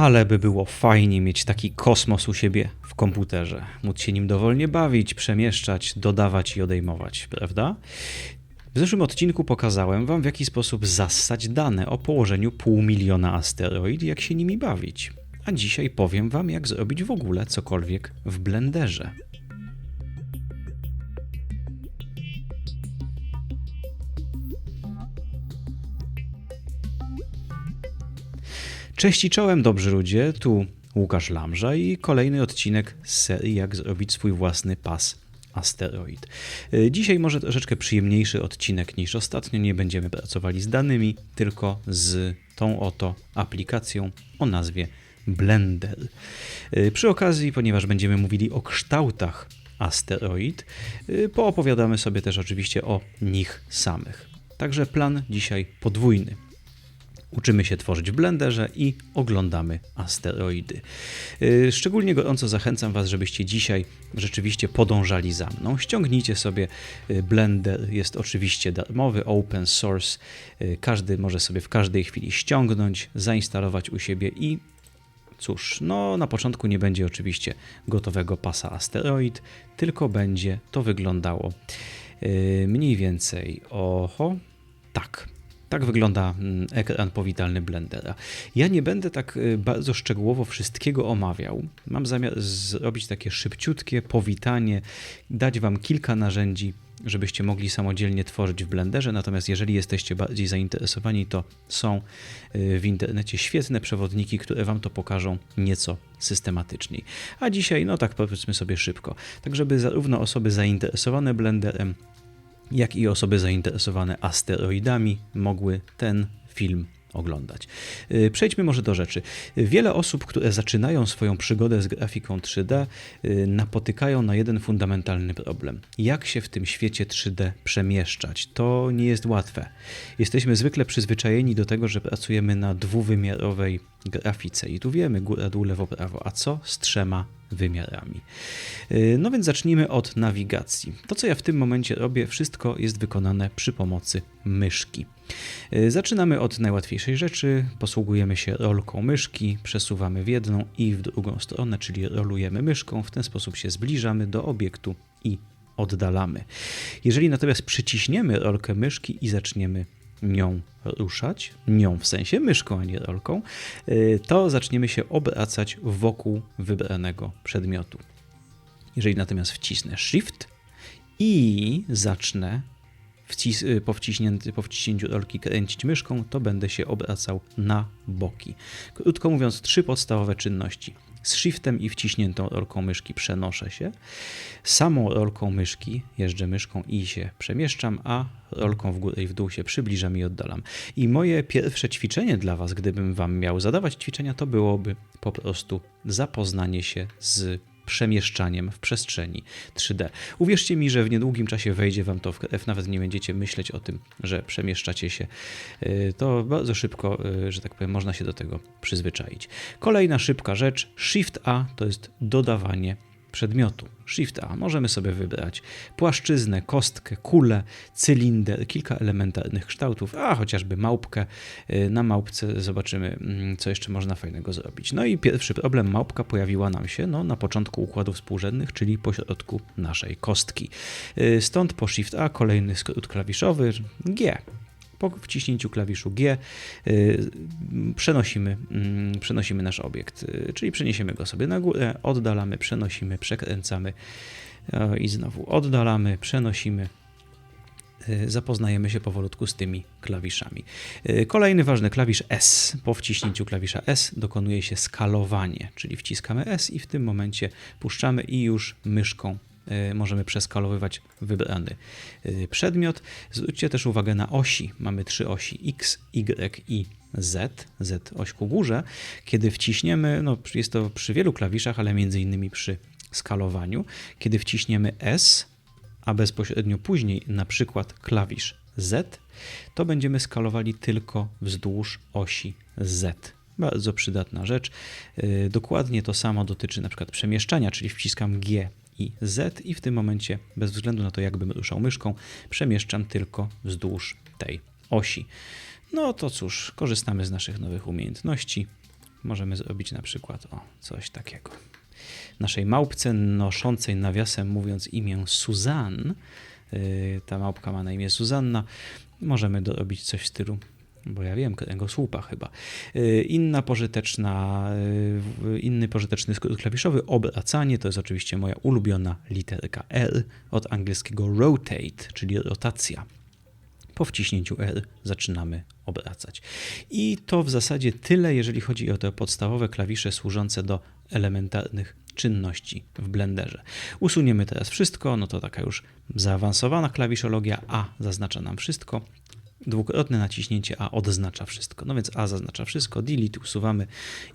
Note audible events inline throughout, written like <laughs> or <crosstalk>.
Ale by było fajnie mieć taki kosmos u siebie w komputerze, móc się nim dowolnie bawić, przemieszczać, dodawać i odejmować, prawda? W zeszłym odcinku pokazałem Wam, w jaki sposób zassać dane o położeniu pół miliona asteroid jak się nimi bawić. A dzisiaj powiem Wam, jak zrobić w ogóle cokolwiek w Blenderze. Cześć i czołem, dobrzy ludzie, tu Łukasz Lamża i kolejny odcinek z serii Jak zrobić swój własny pas asteroid. Y, Dzisiaj może troszeczkę przyjemniejszy odcinek niż ostatnio. Nie będziemy pracowali z danymi, tylko z tą oto aplikacją o nazwie Blender. Y, Przy okazji, ponieważ będziemy mówili o kształtach asteroid, y, poopowiadamy sobie też oczywiście o nich samych. Także plan dzisiaj podwójny. Uczymy się tworzyć w Blenderze i oglądamy asteroidy. Yy, Szczególnie gorąco zachęcam Was, żebyście dzisiaj rzeczywiście podążali za mną. Ściągnijcie sobie yy, Blender, jest oczywiście darmowy, open source. Yy, Każdy może sobie w każdej chwili ściągnąć, zainstalować u siebie i Cóż, no na początku nie będzie oczywiście gotowego pasa asteroid, tylko będzie to wyglądało mniej więcej oho, tak. Tak wygląda mm, ekran powitalny Blendera. Ja nie będę tak y, bardzo szczegółowo wszystkiego omawiał. Mam zamiar zrobić takie szybciutkie powitanie, dać Wam kilka narzędzi, żebyście mogli samodzielnie tworzyć w Blenderze. Natomiast jeżeli jesteście bardziej zainteresowani, to są y, w internecie świetne przewodniki, które Wam to pokażą nieco systematyczniej. A dzisiaj, no tak powiedzmy sobie szybko, tak żeby zarówno osoby zainteresowane Blenderem, jak i osoby zainteresowane asteroidami mogły ten film oglądać. Yy, Przejdźmy może do rzeczy. Wiele osób, które zaczynają swoją przygodę z grafiką 3D, yy, napotykają na jeden fundamentalny problem. Jak się w tym świecie 3D przemieszczać? To nie jest łatwe. Jesteśmy zwykle przyzwyczajeni do tego, że pracujemy na dwuwymiarowej grafice i tu wiemy góra, dół, lewo, prawo, a co z trzema wymiarami. Yy, No więc zacznijmy od nawigacji. To, co ja w tym momencie robię, wszystko jest wykonane przy pomocy myszki. Yy, Zaczynamy od najłatwiejszej rzeczy. Posługujemy się rolką myszki, przesuwamy w jedną i w drugą stronę, czyli rolujemy myszką. W ten sposób się zbliżamy do obiektu i oddalamy. Jeżeli natomiast przyciśniemy rolkę myszki i zaczniemy nią ruszać, nią w sensie myszką, a nie rolką, yy, to zaczniemy się obracać wokół wybranego przedmiotu. Jeżeli natomiast wcisnę Shift i zacznę wcis y, po, po wciśnięciu rolki kręcić myszką, to będę się obracał na boki. Krótko mówiąc, trzy podstawowe czynności. Z shiftem i wciśniętą rolką myszki przenoszę się. Samą rolką myszki jeżdżę myszką i się przemieszczam, a rolką w górę i w dół się przybliżam i oddalam. I moje pierwsze ćwiczenie dla Was, gdybym Wam miał zadawać ćwiczenia, to byłoby po prostu zapoznanie się z przemieszczaniem w przestrzeni 3D. Uwierzcie mi, że w niedługim czasie wejdzie Wam to w krew, nawet nie będziecie myśleć o tym, że przemieszczacie się. Yy, To bardzo szybko, yy, że tak powiem, można się do tego przyzwyczaić. Kolejna szybka rzecz, Shift A to jest dodawanie przedmiotu. Shift A. Możemy sobie wybrać płaszczyznę, kostkę, kulę, cylinder, kilka elementarnych kształtów, a chociażby małpkę. Yy, Na małpce zobaczymy, mm, co jeszcze można fajnego zrobić. No i pierwszy problem, małpka pojawiła nam się no, na początku układów współrzędnych, czyli po środku naszej kostki. Yy, Stąd po Shift A kolejny skrót klawiszowy G. Po wciśnięciu klawiszu G y, przenosimy, mm, przenosimy nasz obiekt, y, czyli przeniesiemy go sobie na górę, oddalamy, przenosimy, przekręcamy y, i znowu oddalamy, przenosimy. Zapoznajemy się powolutku z tymi klawiszami. Kolejny ważny klawisz S. Po wciśnięciu klawisza S dokonuje się skalowanie, czyli wciskamy S i w tym momencie puszczamy i już myszką możemy przeskalowywać wybrany y, przedmiot. Zwróćcie też uwagę na osi. Mamy trzy osi X, Y i Z. Z oś ku górze. Kiedy wciśniemy, no jest to przy wielu klawiszach, ale między innymi przy skalowaniu, kiedy wciśniemy S, a bezpośrednio później na przykład klawisz Z, to będziemy skalowali tylko wzdłuż osi Z. Bardzo przydatna rzecz. Yy, Dokładnie to samo dotyczy na przykład przemieszczania, czyli wciskam G i Z i w tym momencie, bez względu na to, jakbym ruszał myszką, przemieszczam tylko wzdłuż tej osi. No to cóż, korzystamy z naszych nowych umiejętności możemy zrobić na przykład o coś takiego. Naszej małpce noszącej nawiasem mówiąc imię Suzanne, yy, ta małpka ma na imię Suzanna, możemy dorobić coś w stylu bo ja wiem, kręgosłupa chyba. Yy, Inna pożyteczna, yy, inny pożyteczny skrót klawiszowy, obracanie, to jest oczywiście moja ulubiona literka R od angielskiego rotate, czyli rotacja. Po wciśnięciu R zaczynamy obracać. I to w zasadzie tyle, jeżeli chodzi o te podstawowe klawisze służące do elementarnych czynności w Blenderze. Usuniemy teraz wszystko, no to taka już zaawansowana klawiszologia A zaznacza nam wszystko, dwukrotne naciśnięcie A odznacza wszystko. No więc A zaznacza wszystko, delete usuwamy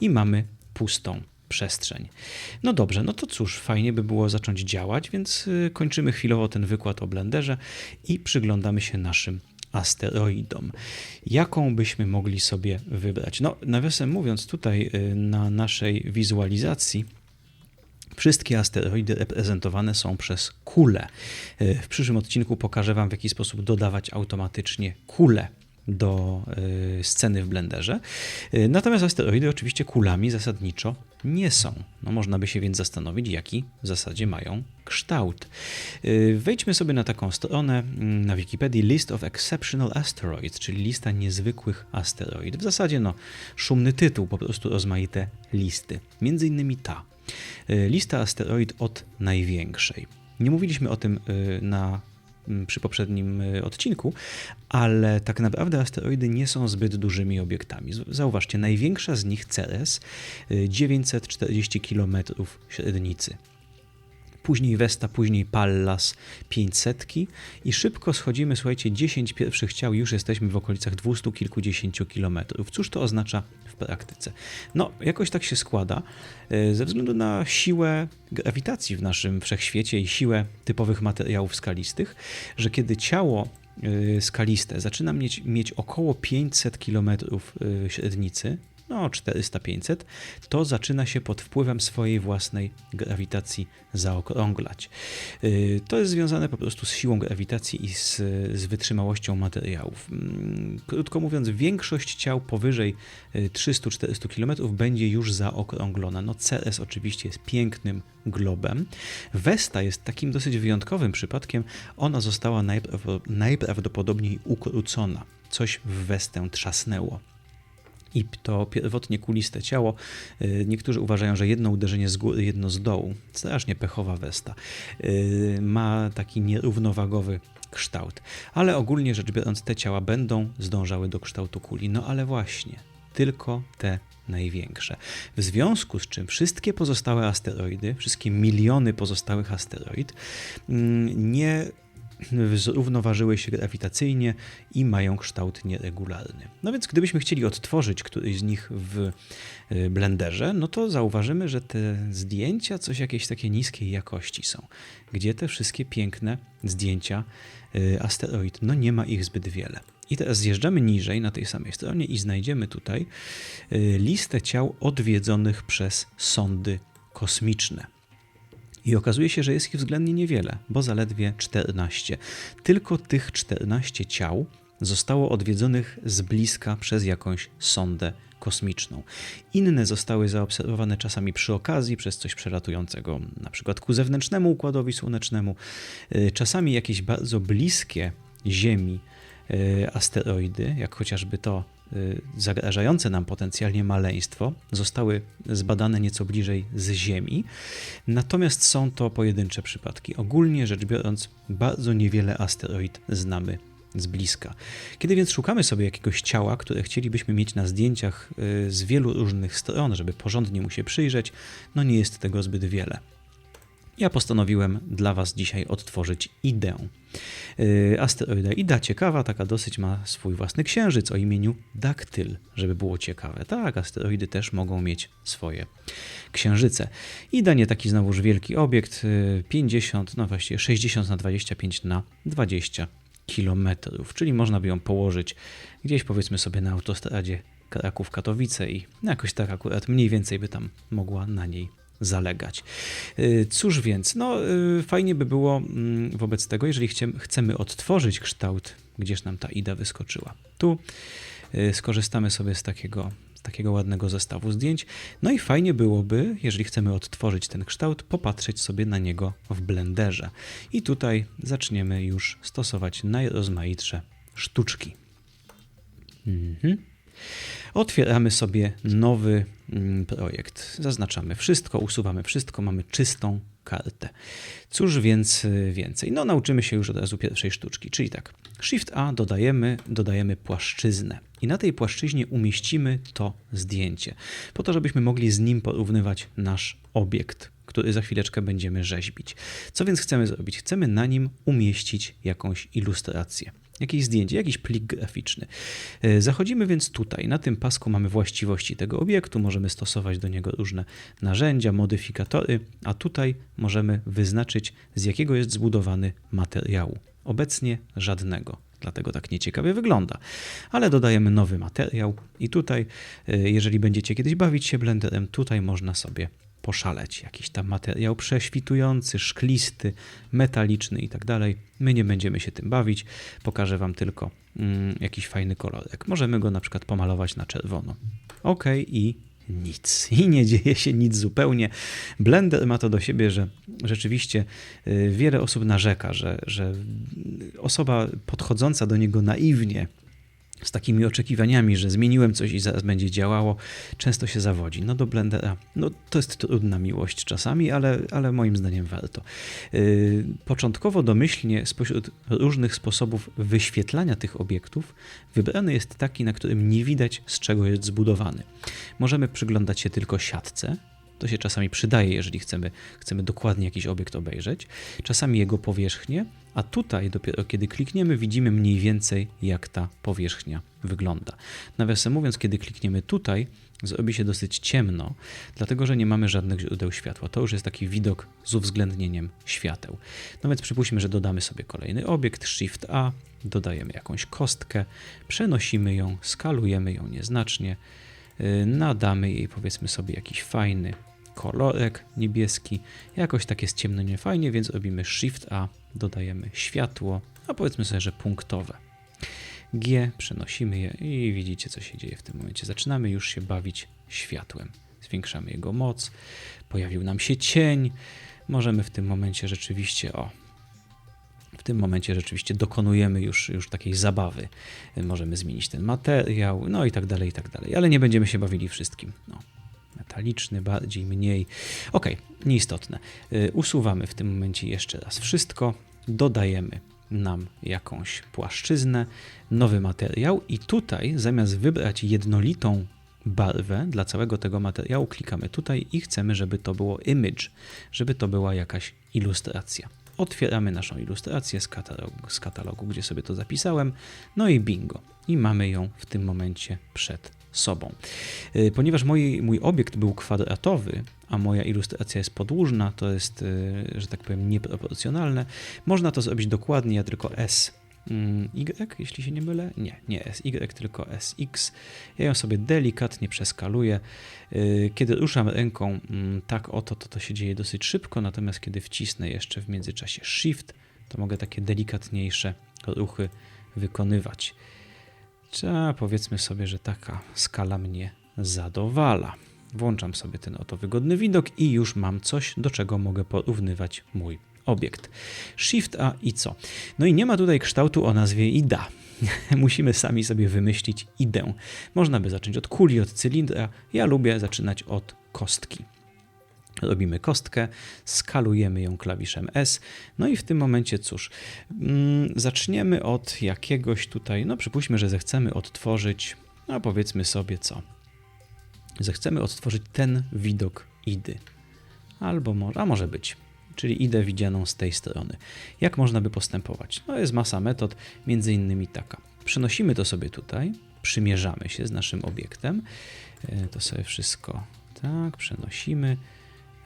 i mamy pustą przestrzeń. No dobrze, no to cóż, fajnie by było zacząć działać, więc y, kończymy chwilowo ten wykład o Blenderze i przyglądamy się naszym asteroidom. Jaką byśmy mogli sobie wybrać? No, nawiasem mówiąc, tutaj y, na naszej wizualizacji Wszystkie asteroidy reprezentowane są przez kule. Y, W przyszłym odcinku pokażę Wam, w jaki sposób dodawać automatycznie kule do y, sceny w Blenderze. Y, Natomiast asteroidy oczywiście kulami zasadniczo nie są. No, można by się więc zastanowić, jaki w zasadzie mają kształt. Wejdźmy sobie na taką stronę mm, na Wikipedii List of Exceptional Asteroids, czyli lista niezwykłych asteroid. W zasadzie no, szumny tytuł, po prostu rozmaite listy. Między innymi ta. Y, Lista asteroid od największej. Nie mówiliśmy o tym y, na, przy poprzednim y, odcinku, ale tak naprawdę asteroidy nie są zbyt dużymi obiektami. Zauważcie, największa z nich Ceres, y, 940 km średnicy. Później Vesta, później Pallas 500 i szybko schodzimy, słuchajcie, 10 pierwszych ciał już jesteśmy w okolicach 200 kilkudziesięciu kilometrów. Cóż to oznacza w praktyce? No, jakoś tak się składa, e, ze względu na siłę grawitacji w naszym wszechświecie i siłę typowych materiałów skalistych, że kiedy ciało e, skaliste zaczyna mieć, mieć około 500 km e, średnicy, no 400-500, to zaczyna się pod wpływem swojej własnej grawitacji zaokrąglać. Yy, To jest związane po prostu z siłą grawitacji i z, z wytrzymałością materiałów. Mm, Krótko mówiąc, większość ciał powyżej yy, 300-400 km będzie już zaokrąglona. No Ceres oczywiście jest pięknym globem. Vesta jest takim dosyć wyjątkowym przypadkiem. Ona została najpraw- najprawdopodobniej ukrócona. Coś w Westę trzasnęło i to pierwotnie kuliste ciało. Y, Niektórzy uważają, że jedno uderzenie z góry, jedno z dołu. Strasznie pechowa Westa. Y, Ma taki nierównowagowy kształt. Ale ogólnie rzecz biorąc, te ciała będą zdążały do kształtu kuli. No ale właśnie, tylko te największe. W związku z czym wszystkie pozostałe asteroidy, wszystkie miliony pozostałych asteroid mm, nie zrównoważyły się grawitacyjnie i mają kształt nieregularny. No więc gdybyśmy chcieli odtworzyć któryś z nich w y, Blenderze, no to zauważymy, że te zdjęcia coś jakieś takie niskiej jakości są. Gdzie te wszystkie piękne zdjęcia y, asteroid? No nie ma ich zbyt wiele. I teraz zjeżdżamy niżej na tej samej stronie i znajdziemy tutaj y, listę ciał odwiedzonych przez sondy kosmiczne. I okazuje się, że jest ich względnie niewiele, bo zaledwie 14. Tylko tych 14 ciał zostało odwiedzonych z bliska przez jakąś sondę kosmiczną. Inne zostały zaobserwowane czasami przy okazji przez coś przelatującego, na przykład ku zewnętrznemu układowi słonecznemu, y, czasami jakieś bardzo bliskie Ziemi y, asteroidy, jak chociażby to zagrażające nam potencjalnie maleństwo, zostały zbadane nieco bliżej z Ziemi. Natomiast są to pojedyncze przypadki. Ogólnie rzecz biorąc, bardzo niewiele asteroid znamy z bliska. Kiedy więc szukamy sobie jakiegoś ciała, które chcielibyśmy mieć na zdjęciach y, z wielu różnych stron, żeby porządnie mu się przyjrzeć, no nie jest tego zbyt wiele. Ja postanowiłem dla Was dzisiaj odtworzyć Idę. Yy, Asteroida Ida ciekawa, taka dosyć ma swój własny księżyc o imieniu Daktyl, żeby było ciekawe. Tak, asteroidy też mogą mieć swoje księżyce. Ida nie taki znowuż wielki obiekt, yy, 50, no właściwie 60 na 25 na 20 kilometrów, czyli można by ją położyć gdzieś powiedzmy sobie na autostradzie Kraków-Katowice i jakoś tak akurat mniej więcej by tam mogła na niej zalegać. Y, Cóż więc, no y, fajnie by było mm, wobec tego, jeżeli chcemy, odtworzyć kształt, gdzież nam ta ida wyskoczyła. Tu y, skorzystamy sobie z takiego takiego ładnego zestawu zdjęć. No i fajnie byłoby, jeżeli chcemy odtworzyć ten kształt, popatrzeć sobie na niego w Blenderze. I tutaj zaczniemy już stosować najrozmaitsze sztuczki. Mhm. Otwieramy sobie nowy projekt. Zaznaczamy wszystko, usuwamy wszystko, mamy czystą kartę. Cóż więc y, więcej? No nauczymy się już od razu pierwszej sztuczki, czyli tak. Shift A dodajemy, dodajemy płaszczyznę i na tej płaszczyźnie umieścimy to zdjęcie, po to, żebyśmy mogli z nim porównywać nasz obiekt, który za chwileczkę będziemy rzeźbić. Co więc chcemy zrobić? Chcemy na nim umieścić jakąś ilustrację jakieś zdjęcie, jakiś plik graficzny. E, zachodzimy więc tutaj. Na tym pasku mamy właściwości tego obiektu, możemy stosować do niego różne narzędzia, modyfikatory, a tutaj możemy wyznaczyć z jakiego jest zbudowany materiału. Obecnie żadnego dlatego tak nieciekawie wygląda. Ale dodajemy nowy materiał i tutaj, e, jeżeli będziecie kiedyś bawić się Blenderem, tutaj można sobie poszaleć. Jakiś tam materiał prześwitujący, szklisty, metaliczny i tak dalej. My nie będziemy się tym bawić. Pokażę Wam tylko mm, jakiś fajny kolorek. Możemy go na przykład pomalować na czerwono. OK i nic. I nie dzieje się nic zupełnie. Blender ma to do siebie, że rzeczywiście y, wiele osób narzeka, że, że osoba podchodząca do niego naiwnie, z takimi oczekiwaniami, że zmieniłem coś i zaraz będzie działało, często się zawodzi. No do Blendera, no to jest trudna miłość czasami, ale, ale moim zdaniem warto. Yy, początkowo domyślnie spośród różnych sposobów wyświetlania tych obiektów wybrany jest taki, na którym nie widać z czego jest zbudowany. Możemy przyglądać się tylko siatce, to się czasami przydaje, jeżeli chcemy, chcemy dokładnie jakiś obiekt obejrzeć, czasami jego powierzchnię, a tutaj dopiero kiedy klikniemy, widzimy mniej więcej, jak ta powierzchnia wygląda. Nawiasem mówiąc, kiedy klikniemy tutaj, zrobi się dosyć ciemno, dlatego że nie mamy żadnych źródeł światła. To już jest taki widok z uwzględnieniem świateł. No więc przypuśćmy, że dodamy sobie kolejny obiekt, Shift A, dodajemy jakąś kostkę, przenosimy ją, skalujemy ją nieznacznie, nadamy jej powiedzmy sobie jakiś fajny kolorek niebieski, jakoś tak jest ciemno niefajnie, więc robimy Shift A, dodajemy światło, a powiedzmy sobie, że punktowe. G, przenosimy je i widzicie co się dzieje w tym momencie. Zaczynamy już się bawić światłem. Zwiększamy jego moc, pojawił nam się cień. Możemy w tym momencie rzeczywiście, o, tym momencie rzeczywiście dokonujemy już, już takiej zabawy. Możemy zmienić ten materiał, no i tak dalej, i tak dalej. Ale nie będziemy się bawili wszystkim. No, metaliczny, bardziej, mniej. Ok, nieistotne. Y, usuwamy w tym momencie jeszcze raz wszystko, dodajemy nam jakąś płaszczyznę, nowy materiał i tutaj zamiast wybrać jednolitą barwę dla całego tego materiału, klikamy tutaj i chcemy, żeby to było image, żeby to była jakaś ilustracja. Otwieramy naszą ilustrację z katalogu, z katalogu, gdzie sobie to zapisałem, no i bingo. I mamy ją w tym momencie przed sobą. Y, ponieważ mój, mój obiekt był kwadratowy, a moja ilustracja jest podłużna, to jest, y, że tak powiem, nieproporcjonalne. Można to zrobić dokładnie, ja tylko S y, jeśli się nie mylę. Nie, nie SY, tylko SX. Ja ją sobie delikatnie przeskaluję. Y, kiedy ruszam ręką mm, tak oto, to to się dzieje dosyć szybko, natomiast kiedy wcisnę jeszcze w międzyczasie Shift, to mogę takie delikatniejsze ruchy wykonywać. Trzeba powiedzmy sobie, że taka skala mnie zadowala. Włączam sobie ten oto wygodny widok i już mam coś, do czego mogę porównywać mój obiekt. Shift A i co? No i nie ma tutaj kształtu o nazwie IDA. <laughs> Musimy sami sobie wymyślić idę. Można by zacząć od kuli, od cylindra. Ja lubię zaczynać od kostki. Robimy kostkę, skalujemy ją klawiszem S. No i w tym momencie cóż, mm, zaczniemy od jakiegoś tutaj, no przypuśćmy, że zechcemy odtworzyć, no powiedzmy sobie co. Zechcemy odtworzyć ten widok idy. Albo a może być czyli idę widzianą z tej strony. Jak można by postępować? No jest masa metod, między innymi taka. Przenosimy to sobie tutaj, przymierzamy się z naszym obiektem, e, to sobie wszystko tak, przenosimy,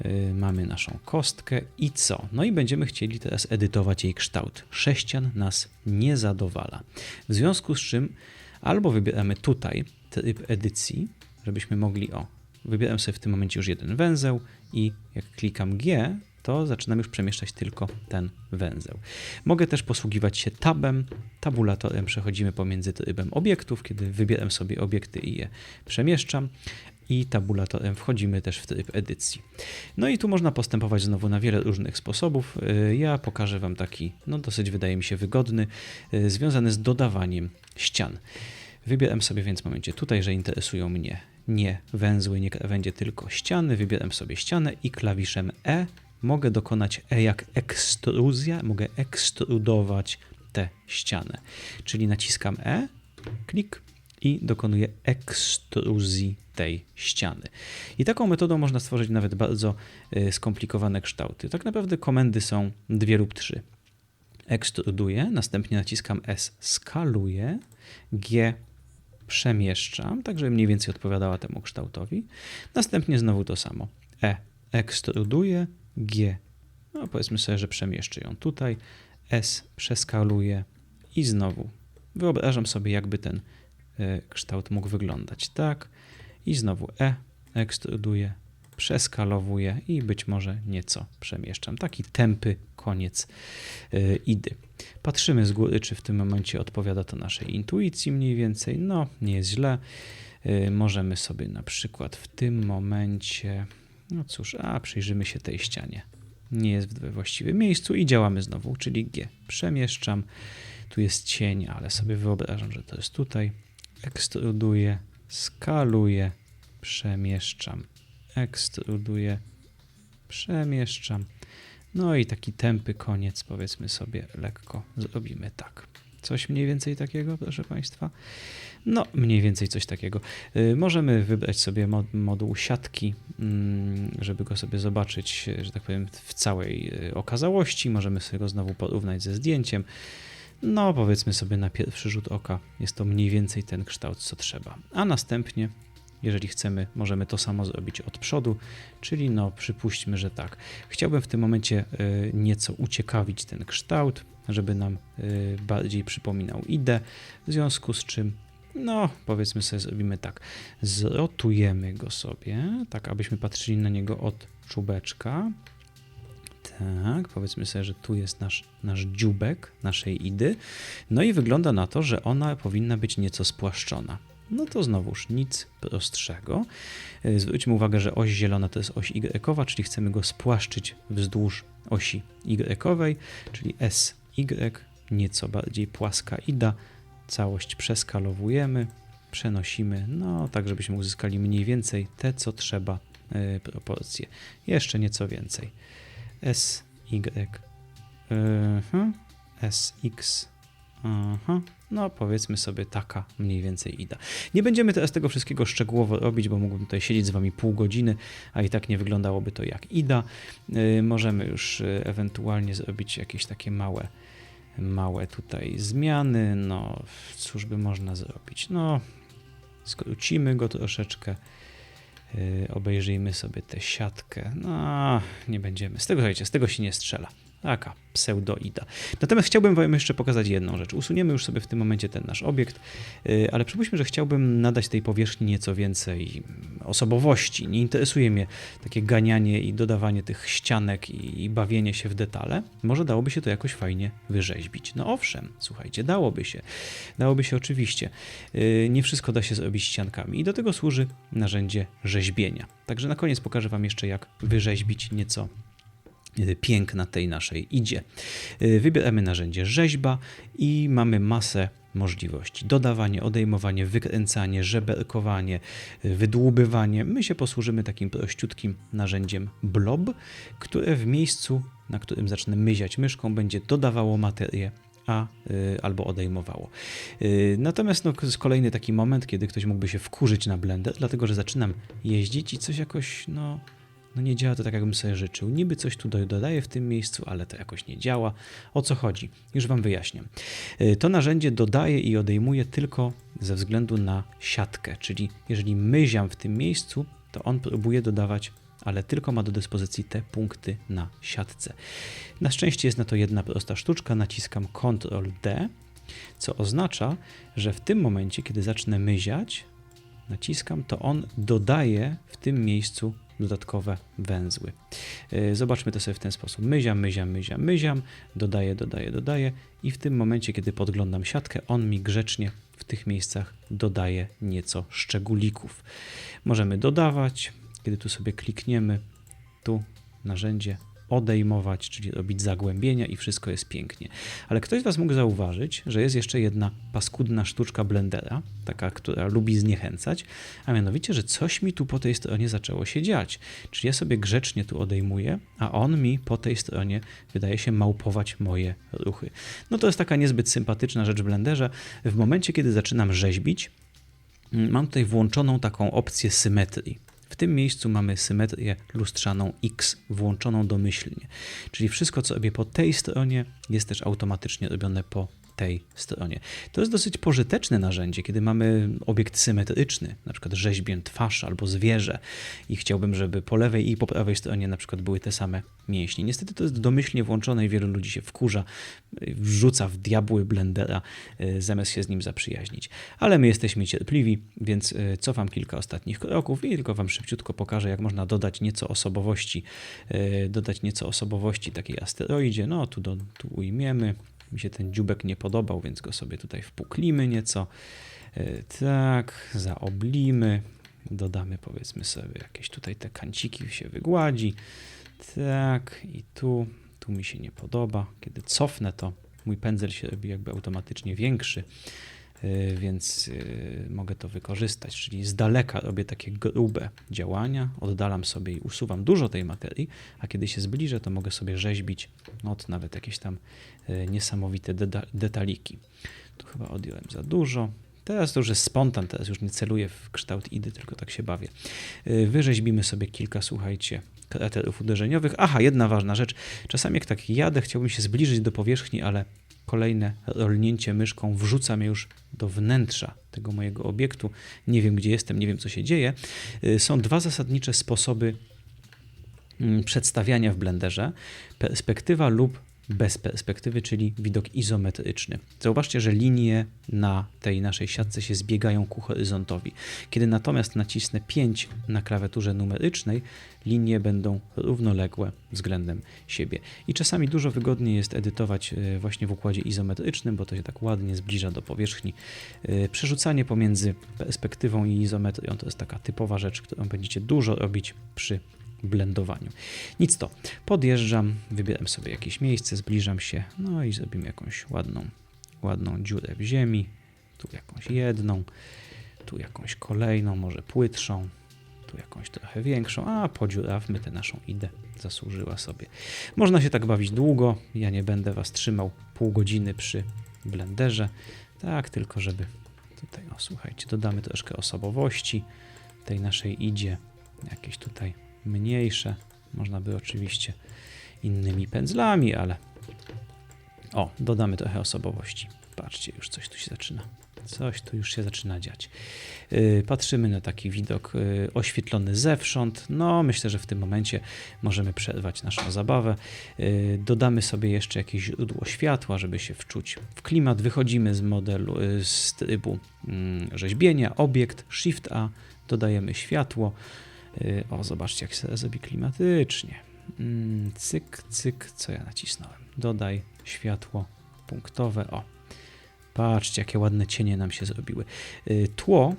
e, mamy naszą kostkę i co? No i będziemy chcieli teraz edytować jej kształt. Sześcian nas nie zadowala. W związku z czym albo wybieramy tutaj tryb edycji, żebyśmy mogli, o, wybieram sobie w tym momencie już jeden węzeł i jak klikam G, to zaczynam już przemieszczać tylko ten węzeł. Mogę też posługiwać się tabem, tabulatorem przechodzimy pomiędzy trybem obiektów, kiedy wybieram sobie obiekty i je przemieszczam i tabulatorem wchodzimy też w tryb edycji. No i tu można postępować znowu na wiele różnych sposobów. Y, Ja pokażę Wam taki, no dosyć wydaje mi się wygodny, y, związany z dodawaniem ścian. Wybieram sobie więc w momencie tutaj, że interesują mnie nie węzły, nie krawędzie, tylko ściany. Wybieram sobie ścianę i klawiszem E mogę dokonać E jak ekstruzja, mogę ekstrudować tę ścianę. Czyli naciskam E, klik i dokonuję ekstruzji tej ściany. I taką metodą można stworzyć nawet bardzo y, skomplikowane kształty. Tak naprawdę komendy są dwie lub trzy. Ekstruduję, następnie naciskam S, skaluję, G przemieszczam, tak żeby mniej więcej odpowiadała temu kształtowi. Następnie znowu to samo. E ekstruduję, G, no powiedzmy sobie, że przemieszczę ją tutaj, S przeskaluję i znowu wyobrażam sobie, jakby ten y, kształt mógł wyglądać. Tak, i znowu E ekstruduję, przeskalowuję i być może nieco przemieszczam. Taki tępy koniec y, idy. Patrzymy z góry, czy w tym momencie odpowiada to naszej intuicji mniej więcej. No, nie jest źle. Y, Możemy sobie na przykład w tym momencie, no cóż, a przyjrzymy się tej ścianie. Nie jest we właściwym miejscu i działamy znowu, czyli G. Przemieszczam. Tu jest cień, ale sobie wyobrażam, że to jest tutaj. Ekstruduję, skaluję, przemieszczam, ekstruduję, przemieszczam. No i taki tępy koniec, powiedzmy sobie, lekko zrobimy tak. Coś mniej więcej takiego, proszę Państwa? No, mniej więcej coś takiego. Y, Możemy wybrać sobie mod, moduł siatki, mm, żeby go sobie zobaczyć, że tak powiem, w całej y, okazałości. Możemy sobie go znowu porównać ze zdjęciem. No, powiedzmy sobie na pierwszy rzut oka, jest to mniej więcej ten kształt, co trzeba. A następnie, jeżeli chcemy, możemy to samo zrobić od przodu, czyli no, przypuśćmy, że tak. Chciałbym w tym momencie y, nieco uciekawić ten kształt, żeby nam bardziej przypominał idę, w związku z czym, no, powiedzmy sobie, zrobimy tak. Zrotujemy go sobie, tak abyśmy patrzyli na niego od czubeczka, tak, powiedzmy sobie, że tu jest nasz, nasz dziubek naszej idy. No i wygląda na to, że ona powinna być nieco spłaszczona. No to znowuż nic prostszego. Y, Zwróćmy uwagę, że oś zielona to jest oś y, czyli chcemy go spłaszczyć wzdłuż osi y, czyli SY, nieco bardziej płaska ida. Całość przeskalowujemy, przenosimy, no tak żebyśmy uzyskali mniej więcej te, co trzeba y, proporcje. Jeszcze nieco więcej. S, Y, mhm, S, X, aha. no powiedzmy sobie taka mniej więcej ida. Nie będziemy teraz tego wszystkiego szczegółowo robić, bo mógłbym tutaj siedzieć z wami pół godziny, a i tak nie wyglądałoby to jak ida. Y, Możemy już ewentualnie zrobić jakieś takie małe, małe tutaj zmiany, no cóż by można zrobić, no skrócimy go troszeczkę. Yy, obejrzyjmy sobie tę siatkę. No, nie będziemy. Z tego, z tego się nie strzela. Taka pseudoida. Natomiast chciałbym Wam jeszcze pokazać jedną rzecz. Usuniemy już sobie w tym momencie ten nasz obiekt, yy, ale przypuśćmy, że chciałbym nadać tej powierzchni nieco więcej osobowości. Nie interesuje mnie takie ganianie i dodawanie tych ścianek i, i bawienie się w detale. Może dałoby się to jakoś fajnie wyrzeźbić. No owszem, słuchajcie, dałoby się. Dałoby się oczywiście. Yy, Nie wszystko da się zrobić ściankami i do tego służy narzędzie rzeźbienia. Także na koniec pokażę Wam jeszcze, jak wyrzeźbić nieco y, piękna tej naszej idzie. Y, Wybieramy narzędzie rzeźba i mamy masę możliwości. Dodawanie, odejmowanie, wykręcanie, żeberkowanie, y, wydłubywanie. My się posłużymy takim prościutkim narzędziem blob, które w miejscu, na którym zacznę myziać myszką, będzie dodawało materię a y, albo odejmowało. Y, Natomiast no, jest kolejny taki moment, kiedy ktoś mógłby się wkurzyć na Blender, dlatego że zaczynam jeździć i coś jakoś, no, no nie działa to tak, jakbym sobie życzył. Niby coś tu do- dodaję w tym miejscu, ale to jakoś nie działa. O co chodzi? Już Wam wyjaśniam. Y, To narzędzie dodaje i odejmuje tylko ze względu na siatkę, czyli jeżeli myziam w tym miejscu, to on próbuje dodawać ale tylko ma do dyspozycji te punkty na siatce. Na szczęście jest na to jedna prosta sztuczka, naciskam Ctrl D, co oznacza, że w tym momencie, kiedy zacznę myziać, naciskam, to on dodaje w tym miejscu dodatkowe węzły. Yy, Zobaczmy to sobie w ten sposób. Myziam, myziam, myziam, myziam, dodaję, dodaję, dodaję i w tym momencie, kiedy podglądam siatkę, on mi grzecznie w tych miejscach dodaje nieco szczególików. Możemy dodawać, kiedy tu sobie klikniemy, tu narzędzie odejmować, czyli robić zagłębienia i wszystko jest pięknie. Ale ktoś z Was mógł zauważyć, że jest jeszcze jedna paskudna sztuczka Blendera, taka, która lubi zniechęcać, a mianowicie, że coś mi tu po tej stronie zaczęło się dziać. Czyli ja sobie grzecznie tu odejmuję, a on mi po tej stronie wydaje się małpować moje ruchy. No to jest taka niezbyt sympatyczna rzecz w Blenderze. W momencie, kiedy zaczynam rzeźbić, mm, mam tutaj włączoną taką opcję symetrii. W tym miejscu mamy symetrię lustrzaną X włączoną domyślnie. Czyli wszystko, co robię po tej stronie, jest też automatycznie robione po tej stronie. To jest dosyć pożyteczne narzędzie, kiedy mamy obiekt symetryczny, na przykład rzeźbię twarz albo zwierzę i chciałbym, żeby po lewej i po prawej stronie na przykład były te same mięśnie. Niestety to jest domyślnie włączone i wielu ludzi się wkurza, wrzuca w diabły blendera, y, zamiast się z nim zaprzyjaźnić. Ale my jesteśmy cierpliwi, więc y, cofam kilka ostatnich kroków i tylko Wam szybciutko pokażę, jak można dodać nieco osobowości, y, dodać nieco osobowości takiej asteroidzie. No, tu, do, tu ujmiemy. Mi się ten dziubek nie podobał, więc go sobie tutaj wpuklimy nieco. Tak, zaoblimy. Dodamy powiedzmy sobie jakieś tutaj te kanciki się wygładzi. Tak, i tu, tu mi się nie podoba. Kiedy cofnę, to mój pędzel się robi jakby automatycznie większy, więc yy, mogę to wykorzystać. Czyli z daleka robię takie grube działania, oddalam sobie i usuwam dużo tej materii, a kiedy się zbliżę, to mogę sobie rzeźbić no, nawet jakieś tam yy, niesamowite detaliki. Tu chyba odjąłem za dużo. Teraz to już jest spontan, teraz już nie celuję w kształt idy, tylko tak się bawię. Wyrzeźbimy sobie kilka, słuchajcie, kraterów uderzeniowych. Aha, jedna ważna rzecz. Czasami jak tak jadę, chciałbym się zbliżyć do powierzchni, ale kolejne rolnięcie myszką wrzuca mnie już do wnętrza tego mojego obiektu. Nie wiem, gdzie jestem, nie wiem, co się dzieje. Są dwa zasadnicze sposoby przedstawiania w Blenderze. Perspektywa lub bez perspektywy, czyli widok izometryczny. Zauważcie, że linie na tej naszej siatce się zbiegają ku horyzontowi. Kiedy natomiast nacisnę 5 na klawiaturze numerycznej, linie będą równoległe względem siebie. I czasami dużo wygodniej jest edytować e, właśnie w układzie izometrycznym, bo to się tak ładnie zbliża do powierzchni. E, przerzucanie pomiędzy perspektywą i izometrią to jest taka typowa rzecz, którą będziecie dużo robić przy blendowaniu. Nic to. Podjeżdżam, wybieram sobie jakieś miejsce, zbliżam się, no i zrobimy jakąś ładną, ładną dziurę w ziemi. Tu jakąś jedną, tu jakąś kolejną, może płytszą, tu jakąś trochę większą, a podziurawmy tę naszą idę. Zasłużyła sobie. Można się tak bawić długo. Ja nie będę Was trzymał pół godziny przy blenderze. Tak, tylko żeby tutaj, o słuchajcie, dodamy troszkę osobowości tej naszej idzie. Jakieś tutaj mniejsze. Można by oczywiście innymi pędzlami, ale o, dodamy trochę osobowości. Patrzcie, już coś tu się zaczyna. Coś tu już się zaczyna dziać. Yy, patrzymy na taki widok yy, oświetlony zewsząd. No, myślę, że w tym momencie możemy przerwać naszą zabawę. Yy, dodamy sobie jeszcze jakieś źródło światła, żeby się wczuć w klimat. Wychodzimy z modelu, y, z trybu mm, rzeźbienia, obiekt, Shift A, dodajemy światło. O, zobaczcie, jak się zrobi klimatycznie. Mm, cyk, cyk, co ja nacisnąłem? Dodaj światło punktowe. O, patrzcie, jakie ładne cienie nam się zrobiły. Y, tło,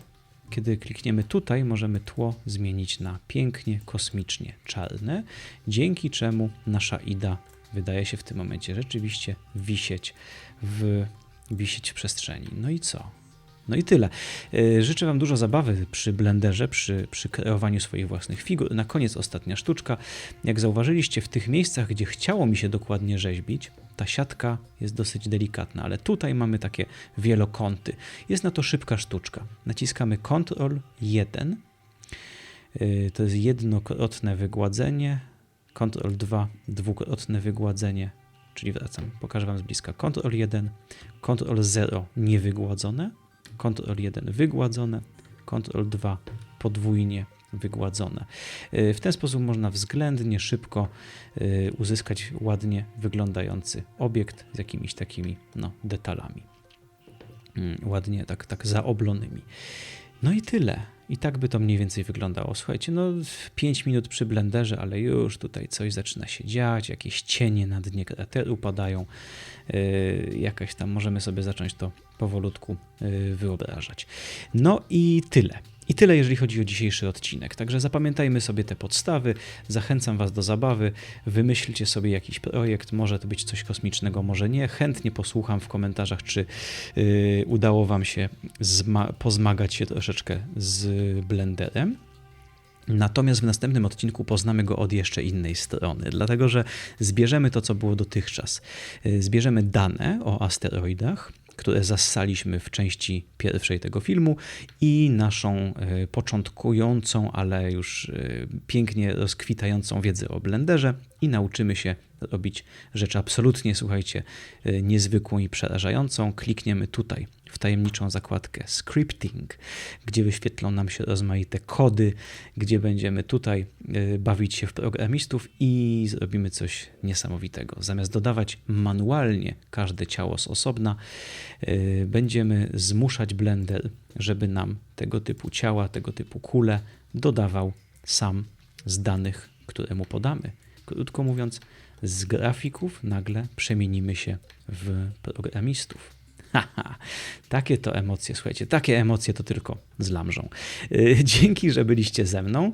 kiedy klikniemy tutaj, możemy tło zmienić na pięknie, kosmicznie czarne, dzięki czemu nasza IDA wydaje się w tym momencie rzeczywiście wisieć w, wisieć w przestrzeni. No i co? No i tyle. E, życzę Wam dużo zabawy przy blenderze, przy, przy kreowaniu swoich własnych figur. Na koniec ostatnia sztuczka. Jak zauważyliście, w tych miejscach, gdzie chciało mi się dokładnie rzeźbić, ta siatka jest dosyć delikatna, ale tutaj mamy takie wielokąty. Jest na to szybka sztuczka. Naciskamy Ctrl 1. E, to jest jednokrotne wygładzenie. Ctrl 2, dwukrotne wygładzenie, czyli wracam, pokażę Wam z bliska. Ctrl 1, Ctrl 0 niewygładzone, Ctrl 1 wygładzone, Ctrl 2 podwójnie wygładzone. Y, w ten sposób można względnie szybko y, uzyskać ładnie wyglądający obiekt z jakimiś takimi no, detalami. Mm, ładnie tak, tak zaoblonymi. No i tyle. I tak by to mniej więcej wyglądało. Słuchajcie, no 5 minut przy blenderze, ale już tutaj coś zaczyna się dziać, jakieś cienie na dnie krateru padają, yy, jakaś tam możemy sobie zacząć to powolutku yy, wyobrażać. No i tyle. I tyle, jeżeli chodzi o dzisiejszy odcinek. Także zapamiętajmy sobie te podstawy. Zachęcam Was do zabawy. Wymyślcie sobie jakiś projekt. Może to być coś kosmicznego, może nie. Chętnie posłucham w komentarzach, czy yy, udało Wam się zma- pozmagać się troszeczkę z Blenderem. Natomiast w następnym odcinku poznamy go od jeszcze innej strony, dlatego że zbierzemy to, co było dotychczas. Yy, Zbierzemy dane o asteroidach, które zassaliśmy w części pierwszej tego filmu i naszą e, początkującą, ale już e, pięknie rozkwitającą wiedzę o blenderze i nauczymy się robić rzecz absolutnie, słuchajcie, e, niezwykłą i przerażającą. Klikniemy tutaj w tajemniczą zakładkę Scripting, gdzie wyświetlą nam się rozmaite kody, gdzie będziemy tutaj e, bawić się w programistów i zrobimy coś niesamowitego. Zamiast dodawać manualnie każde ciało z osobna, e, będziemy zmuszać Blender, żeby nam tego typu ciała, tego typu kule dodawał sam z danych, które mu podamy. Krótko mówiąc, z grafików nagle przemienimy się w programistów. <laughs> Haha, takie to emocje, słuchajcie, takie emocje to tylko z lamżą. Yy, Dzięki, że byliście ze mną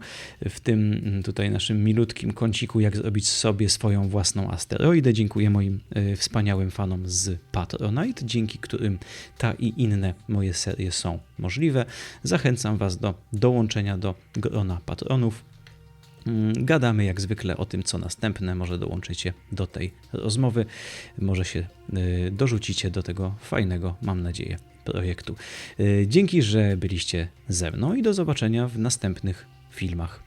w tym mm, tutaj naszym milutkim kąciku, jak zrobić sobie swoją własną asteroidę. Dziękuję moim yy, wspaniałym fanom z Patronite, dzięki którym ta i inne moje serie są możliwe. Zachęcam Was do dołączenia do grona patronów. Mm, Gadamy jak zwykle o tym, co następne. Może dołączycie do tej rozmowy, może się y, dorzucicie do tego fajnego, mam nadzieję, projektu. Y, Dzięki, że byliście ze mną i do zobaczenia w następnych filmach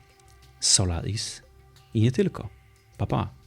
Solaris i nie tylko. Pa pa!